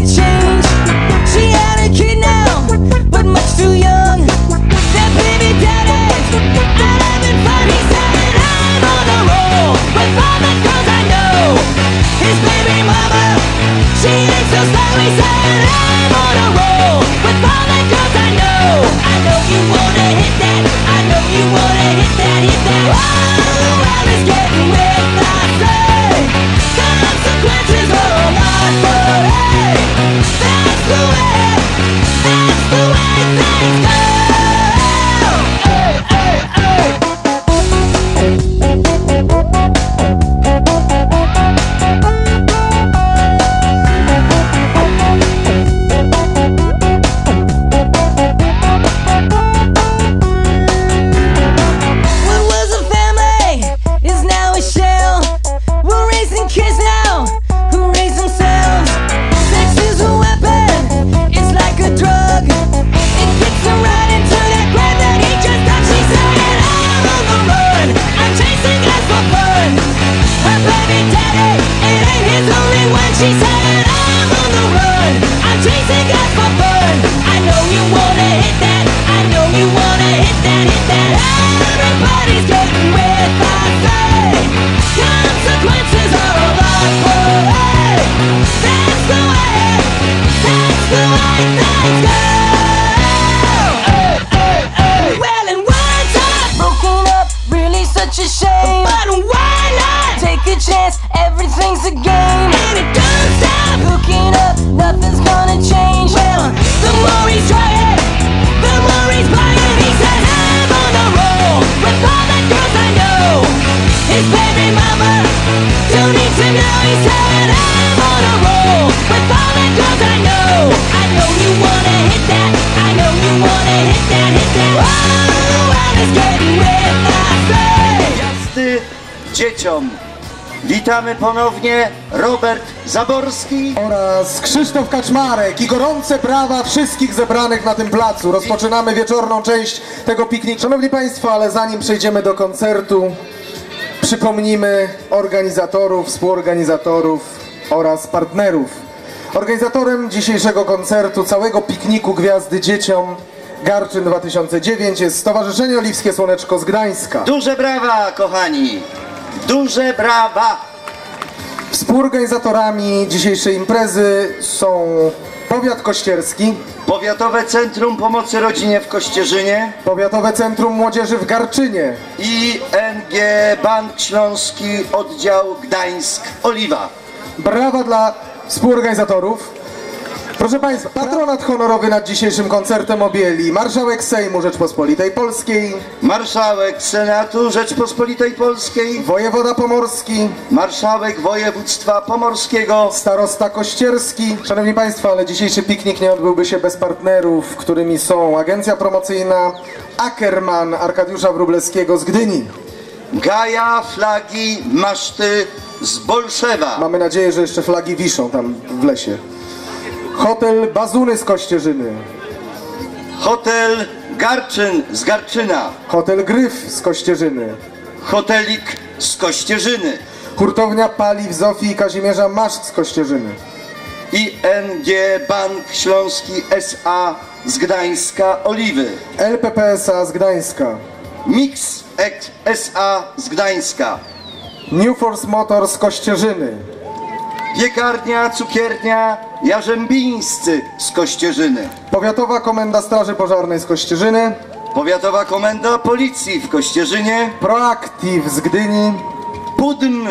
She had a kid now, but much too young. That baby daddy, said, I'm on roll with all the girls I know. His baby mama, she so. He said, I'm on a roll Jazdy dzieciom. Witamy ponownie Robert Zaborski. oraz Krzysztof Kaczmarek i gorące brawa wszystkich zebranych na tym placu. Rozpoczynamy wieczorną część tego pikniku. Szanowni Państwo, ale zanim przejdziemy do koncertu, przypomnimy organizatorów, współorganizatorów oraz partnerów. Organizatorem dzisiejszego koncertu, całego pikniku Gwiazdy Dzieciom Garczyn 2009 jest Stowarzyszenie Oliwskie Słoneczko z Gdańska. Duże brawa, kochani. Duże brawa. Współorganizatorami dzisiejszej imprezy są Powiat Kościerski, Powiatowe Centrum Pomocy Rodzinie w Kościerzynie Powiatowe Centrum Młodzieży w Garczynie, i NG Bank Śląski Oddział Gdańsk Oliwa. Brawa dla współorganizatorów. Proszę Państwa, patronat honorowy nad dzisiejszym koncertem objęli marszałek Sejmu Rzeczpospolitej Polskiej, Marszałek Senatu Rzeczpospolitej Polskiej, wojewoda pomorski, marszałek województwa pomorskiego, starosta kościerski. Szanowni Państwo, ale dzisiejszy piknik nie odbyłby się bez partnerów, którymi są agencja promocyjna Ackerman Arkadiusza Wróblewskiego z Gdyni. Gaja, flagi, maszty z Bolszewa. Mamy nadzieję, że jeszcze flagi wiszą tam w lesie. Hotel Bazuny z Kościerzyny, Hotel Garczyn z Garczyna. Hotel Gryf z Kościerzyny, Hotelik z Kościerzyny. Hurtownia Paliw Zofii i Kazimierza Maszk z Kościerzyny, ING Bank Śląski SA z Gdańska Oliwy. LPPSA z Gdańska, Mix SA z Gdańska. New Force Motor z Kościerzyny, Piekarnia, cukiernia Jarzębińscy z Kościerzyny. Powiatowa Komenda Straży Pożarnej z Kościerzyny, Powiatowa Komenda Policji w Kościerzynie. Proactive z Gdyni, Pudm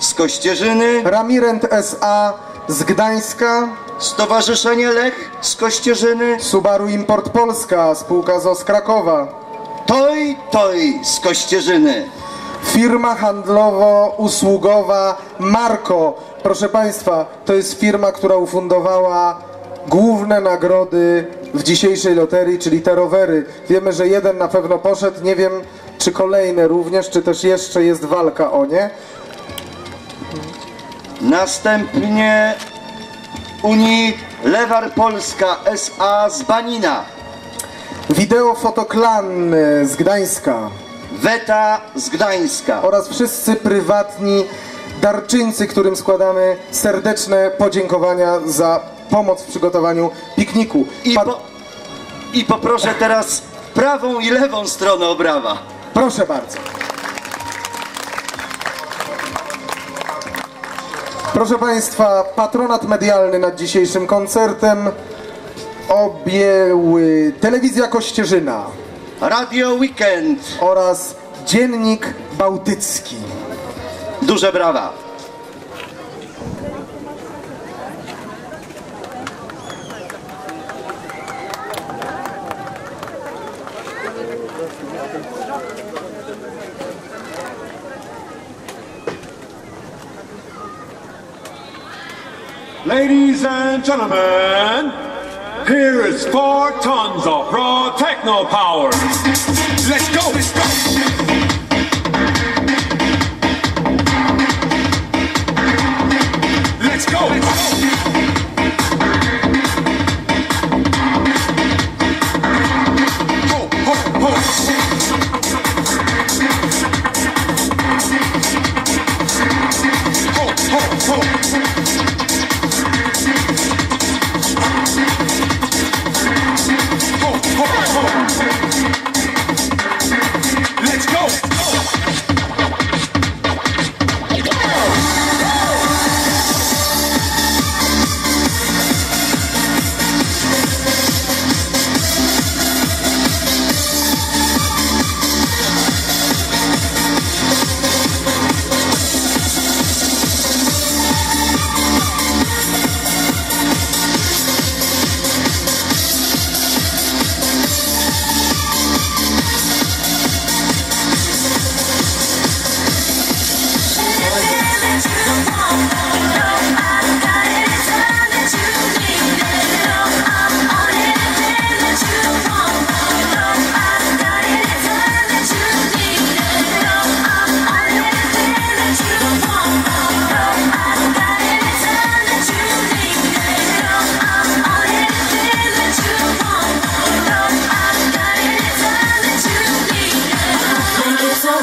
z Kościerzyny. Ramirent SA z Gdańska, Stowarzyszenie Lech z Kościerzyny. Subaru Import Polska, spółka ZO z Krakowa, Toj Toj z Kościerzyny. Firma handlowo-usługowa Marko. Proszę Państwa, to jest firma, która ufundowała główne nagrody w dzisiejszej loterii, czyli te rowery. Wiemy, że jeden na pewno poszedł, nie wiem czy kolejne również, czy też jeszcze jest walka o nie. Następnie Unii Lewar Polska SA z Banina. Wideo Fotoklan z Gdańska Weta z Gdańska. oraz wszyscy prywatni darczyńcy, którym składamy serdeczne podziękowania za pomoc w przygotowaniu pikniku. I, po, I poproszę teraz prawą i lewą stronę obrawa. Proszę bardzo. Proszę Państwa, patronat medialny nad dzisiejszym koncertem objęły Telewizja Kościerzyna Radio Weekend. oraz Dziennik Bałtycki. Duże brawa. Ladies and gentlemen, here is four tons of raw techno power. Let's go, let's go.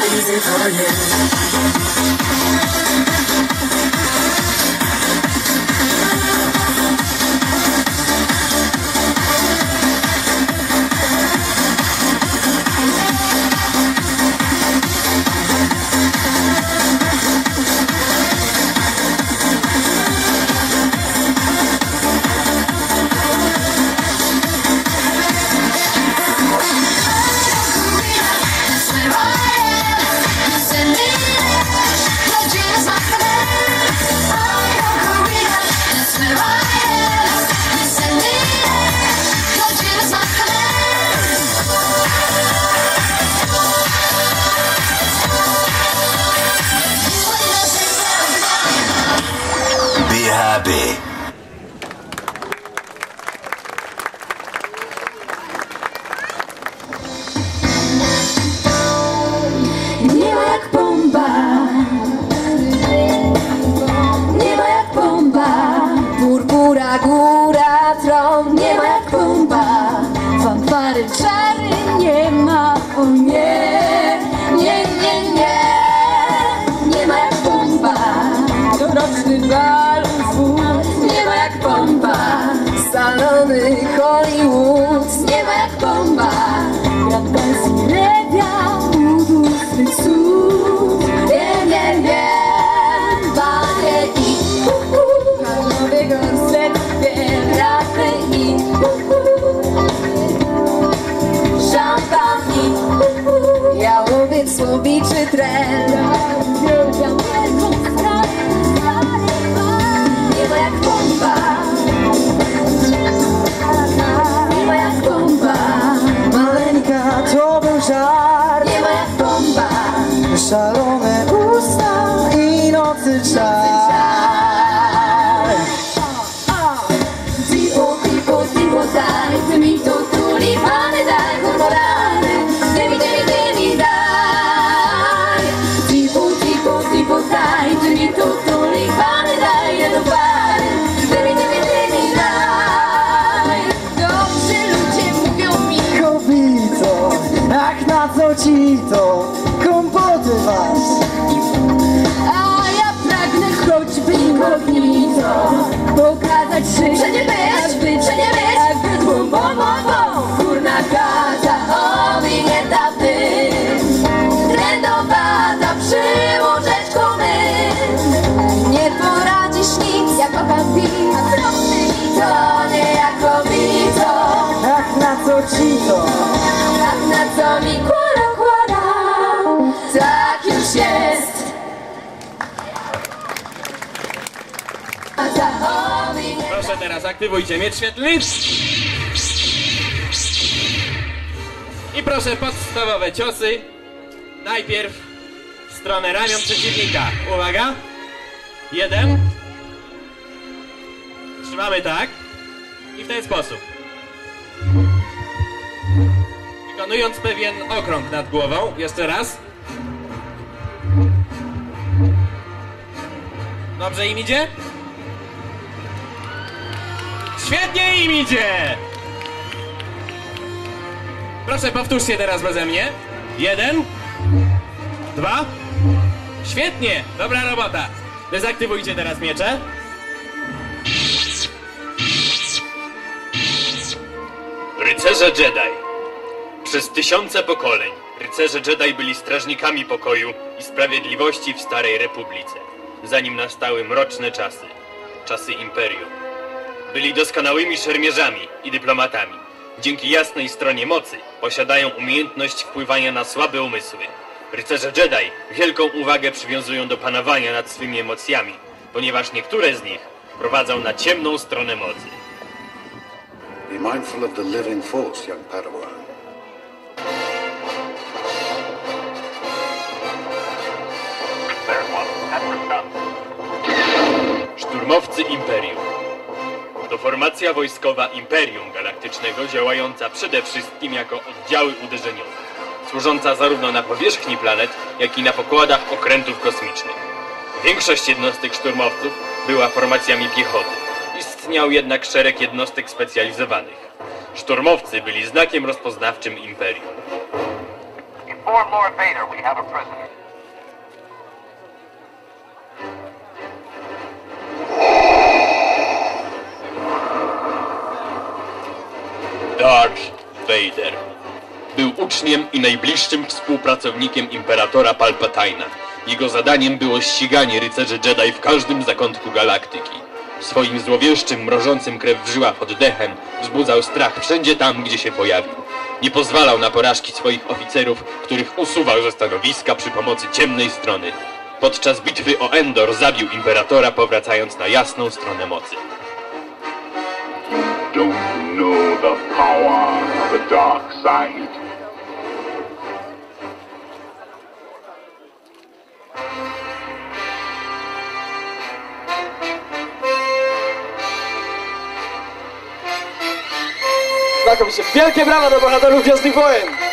Be somebody teraz aktywujcie miecz świetlny. I proszę podstawowe ciosy. Najpierw w stronę ramion przeciwnika. Uwaga. Jeden. Trzymamy tak. I w ten sposób. Wykonując pewien okrąg nad głową. Jeszcze raz. Dobrze im idzie? Świetnie im idzie! Proszę, powtórzcie teraz beze mnie. Jeden. Dwa. Świetnie! Dobra robota. Dezaktywujcie teraz miecze. Rycerze Jedi. Przez tysiące pokoleń rycerze Jedi byli strażnikami pokoju i sprawiedliwości w Starej Republice, zanim nastały mroczne czasy, czasy Imperium. Byli doskonałymi szermierzami i dyplomatami. Dzięki jasnej stronie mocy posiadają umiejętność wpływania na słabe umysły. Rycerze Jedi wielką uwagę przywiązują do panowania nad swymi emocjami, ponieważ niektóre z nich prowadzą na ciemną stronę mocy. Be mindful of the living force, young Padawan. Szturmowcy Imperium. To formacja wojskowa Imperium Galaktycznego działająca przede wszystkim jako oddziały uderzeniowe, służąca zarówno na powierzchni planet, jak i na pokładach okrętów kosmicznych. Większość jednostek szturmowców była formacjami piechoty. Istniał jednak szereg jednostek specjalizowanych. Szturmowcy byli znakiem rozpoznawczym Imperium. Inform Lord Vader we have a prisoner. Darth Vader. Był uczniem i najbliższym współpracownikiem imperatora Palpatina. Jego zadaniem było ściganie rycerzy Jedi w każdym zakątku galaktyki. Swoim złowieszczym, mrożącym krew w żyłach oddechem wzbudzał strach wszędzie tam, gdzie się pojawił. Nie pozwalał na porażki swoich oficerów, których usuwał ze stanowiska przy pomocy ciemnej strony. Podczas bitwy o Endor zabił imperatora, powracając na jasną stronę mocy. Know the power of the dark side. Znakomicie. Wielkie brawa bohaterów Gwiezdnych Wojen!